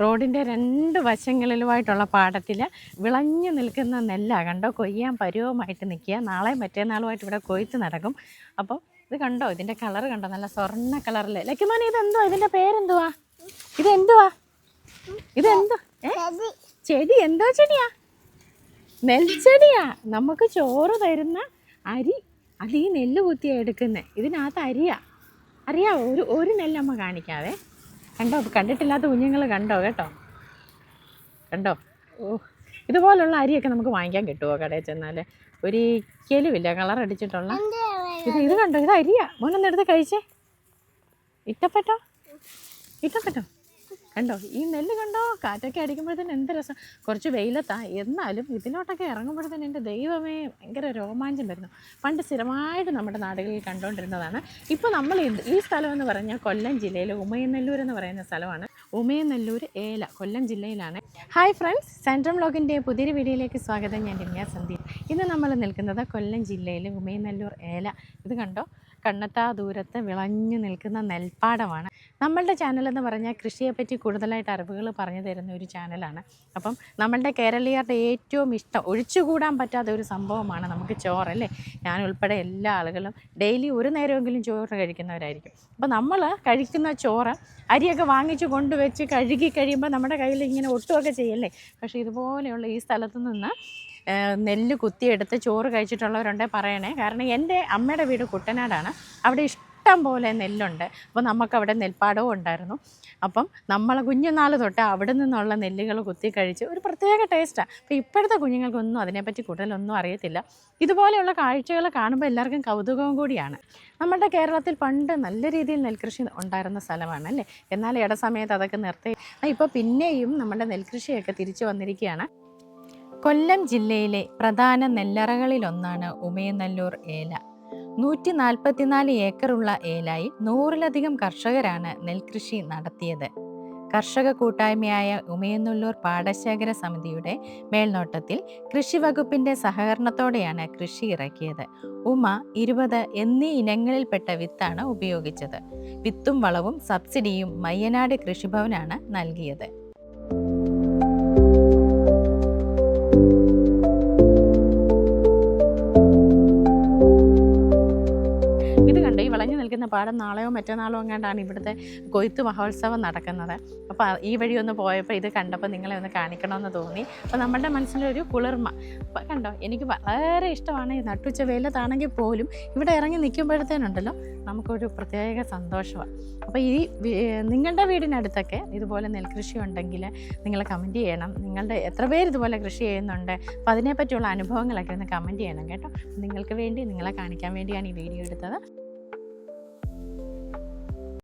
റോഡിന്റെ രണ്ട് വശങ്ങളിലുമായിട്ടുള്ള പാടത്തിൽ വിളഞ്ഞു നിൽക്കുന്ന നെല്ല. കണ്ടോ? കൊയ്യാൻ പരുവമായിട്ട് നിൽക്കുക. നാളെ മറ്റേനാളുമായിട്ട് ഇവിടെ കൊയ്ത്ത് നടക്കും. അപ്പോൾ ഇത് കണ്ടോ? ഇതിന്റെ കളർ കണ്ടോ? നല്ല സ്വർണ കളറിൽ ലക്കുമാനി ഇതെന്തുവാ? ഇതിന്റെ പേരെന്തുവാ? ഇതെന്തുവാ? ഇതെന്തു? ചെടി. എന്തോ ചെടിയാ? നെൽച്ചെടിയാ നമുക്ക് ചോറ് തരുന്ന അരി. അത് ഈ നെല്ല് കുത്തിയാണ് എടുക്കുന്നത് ഇതിനകത്ത് അരിയാ. അറിയാ ഒരു ഒരു നെല്ലമ്മ കാണിക്കാവേ. കണ്ടോ? കണ്ടിട്ടില്ലാത്ത കുഞ്ഞുങ്ങൾ കണ്ടോ? കേട്ടോ? കണ്ടോ? ഓ ഇതുപോലുള്ള അരിയൊക്കെ നമുക്ക് വാങ്ങിക്കാൻ കിട്ടുമോ കടയിൽ ചെന്നാൽ ഒരിക്കലുമില്ല കളർ അടിച്ചിട്ടുള്ള? ഇത് ഇത് കണ്ടോ? ഇത് അരിയാ. മോനൊന്നെടുത്ത് കഴിച്ചേ. ഇഷ്ടപ്പെട്ടോ ഇഷ്ടപ്പെട്ടോ കണ്ടോ? ഈ നെല്ല് കണ്ടോ? കാറ്റൊക്കെ അടിക്കുമ്പോഴത്തേന് എന്ത് രസം. കുറച്ച് വെയിലത്താ. എന്നാലും ഇതിലോട്ടൊക്കെ ഇറങ്ങുമ്പോഴത്തേന് എന്റെ ദൈവമേ ഭയങ്കര രോമാഞ്ചം വരുന്നു. പണ്ട് സ്ഥിരമായിട്ട് നമ്മുടെ നാടുകളിൽ കണ്ടുകൊണ്ടിരുന്നതാണ്. ഇപ്പോൾ നമ്മൾ ഈ സ്ഥലം എന്ന് പറഞ്ഞാൽ കൊല്ലം ജില്ലയിലെ ഉമയനെല്ലൂർ എന്ന് പറയുന്ന സ്ഥലമാണ്. ഉമയനെല്ലൂർ ഏല കൊല്ലം ജില്ലയിലാണ്. ഹായ് ഫ്രണ്ട്സ് സെൻട്രം ബ്ലോഗിന്റെ പുതിയൊരു വീഡിയോയിലേക്ക് സ്വാഗതം. ഞാൻ രമ്യ സന്ദീപ് ഇന്ന് നമ്മൾ നിൽക്കുന്നത് കൊല്ലം ജില്ലയിലെ ഉമയനെല്ലൂർ ഏല. ഇത് കണ്ടോ? കണ്ണത്താ ദൂരത്ത് വിളഞ്ഞു നിൽക്കുന്ന നെൽപ്പാടമാണ്. നമ്മളുടെ ചാനൽ എന്ന് പറഞ്ഞാൽ കൃഷിയെപ്പറ്റി കൂടുതലായിട്ട് അറിവുകൾ പറഞ്ഞു തരുന്ന ഒരു ചാനലാണ് അപ്പം നമ്മളുടെ കേരളീയരുടെ ഏറ്റവും ഇഷ്ടം ഒഴിച്ചുകൂടാൻ പറ്റാത്ത ഒരു സംഭവമാണ് നമുക്ക് ചോറല്ലേ ഞാൻ ഉൾപ്പെടെ എല്ലാ ആളുകളും ഡെയിലി ഒരു നേരമെങ്കിലും ചോറ് കഴിക്കുന്നവരായിരിക്കും. അപ്പോൾ നമ്മൾ കഴിക്കുന്ന ചോറ് അരിയൊക്കെ വാങ്ങിച്ചു കൊണ്ടുവച്ച് കഴുകി കഴിയുമ്പോൾ നമ്മുടെ കയ്യിൽ ഇങ്ങനെ ഒട്ടുമൊക്കെ ചെയ്യല്ലേ? പക്ഷേ ഇതുപോലെയുള്ള ഈ സ്ഥലത്തു നിന്ന് നെല്ല് കുത്തിയെടുത്ത് ചോറ് കഴിച്ചിട്ടുള്ളവരുണ്ട് പറയണേ. കാരണം എന്റെ അമ്മയുടെ വീട് കുട്ടനാടാണ്. അവിടെ ഇഷ്ടം പോലെ നെല്ലുണ്ട്. അപ്പോൾ നമുക്കവിടെ നെൽപ്പാടവും ഉണ്ടായിരുന്നു. അപ്പം നമ്മൾ കുഞ്ഞുനാൾ തൊട്ട് അവിടെ നിന്നുള്ള നെല്ലുകൾ കുത്തി കഴിച്ച് ഒരു പ്രത്യേക ടേസ്റ്റാണ് അപ്പോൾ ഇപ്പോഴത്തെ കുഞ്ഞുങ്ങൾക്കൊന്നും അതിനെപ്പറ്റി കൂടുതലൊന്നും അറിയത്തില്ല. ഇതുപോലെയുള്ള കാഴ്ചകൾ കാണുമ്പോൾ എല്ലാവർക്കും കൗതുകവും കൂടിയാണ്. നമ്മുടെ കേരളത്തിൽ പണ്ട് നല്ല രീതിയിൽ നെൽകൃഷി ഉണ്ടായിരുന്ന സ്ഥലമാണ് അല്ലേ? എന്നാൽ ഇടസമയത്ത് അതൊക്കെ നിർത്തി. ഇപ്പോൾ പിന്നെയും നമ്മുടെ നെൽകൃഷിയൊക്കെ തിരിച്ചു വന്നിരിക്കുകയാണ്. കൊല്ലം ജില്ലയിലെ പ്രധാന നെല്ലറകളിലൊന്നാണ് ഉമയനല്ലൂർ ഏല. നൂറ്റി നാൽപ്പത്തിനാല് ഏക്കറുള്ള ഏലായി നൂറിലധികം കർഷകരാണ് നെൽകൃഷി നടത്തിയത്. കർഷക കൂട്ടായ്മയായ ഉമയനല്ലൂർ പാടശേഖര സമിതിയുടെ മേൽനോട്ടത്തിൽ കൃഷി വകുപ്പിന്റെ സഹകരണത്തോടെയാണ് കൃഷി ഇറക്കിയത്. ഉമ ഇരുപത് എന്നീ ഇനങ്ങളിൽപ്പെട്ട വിത്താണ് ഉപയോഗിച്ചത്. വിത്തും വളവും സബ്സിഡിയും മയ്യനാട് കൃഷിഭവനാണ് നൽകിയത്. പാടം. നാളെയോ മറ്റന്നാളോ എങ്ങാണ്ടാണ് ഇവിടുത്തെ കൊയ്ത്ത് മഹോത്സവം നടക്കുന്നത്. അപ്പോൾ ഈ വഴി ഒന്ന് പോയപ്പോൾ ഇത് കണ്ടപ്പോൾ നിങ്ങളെ ഒന്ന് കാണിക്കണമെന്ന് തോന്നി. അപ്പോൾ നമ്മുടെ മനസ്സിലൊരു കുളിർമ. അപ്പോൾ കണ്ടോ എനിക്ക് വളരെ ഇഷ്ടമാണ് ഈ നട്ടുച്ച വെയിലത്താണെങ്കിൽ പോലും ഇവിടെ ഇറങ്ങി നിൽക്കുമ്പോഴത്തേനുണ്ടല്ലോ നമുക്കൊരു പ്രത്യേക സന്തോഷമാണ് അപ്പോൾ ഈ നിങ്ങളുടെ വീടിനടുത്തൊക്കെ ഇതുപോലെ നെൽകൃഷി ഉണ്ടെങ്കിൽ നിങ്ങൾ കമന്റ് ചെയ്യണം. നിങ്ങളുടെ എത്ര പേര് ഇതുപോലെ കൃഷി ചെയ്യുന്നുണ്ട്? അപ്പോൾ അതിനെപ്പറ്റിയുള്ള അനുഭവങ്ങളൊക്കെ ഒന്ന് കമന്റ് ചെയ്യണം കേട്ടോ. നിങ്ങൾക്ക് വേണ്ടി നിങ്ങളെ കാണിക്കാൻ വേണ്ടിയാണ് ഈ വീഡിയോ എടുത്തത്.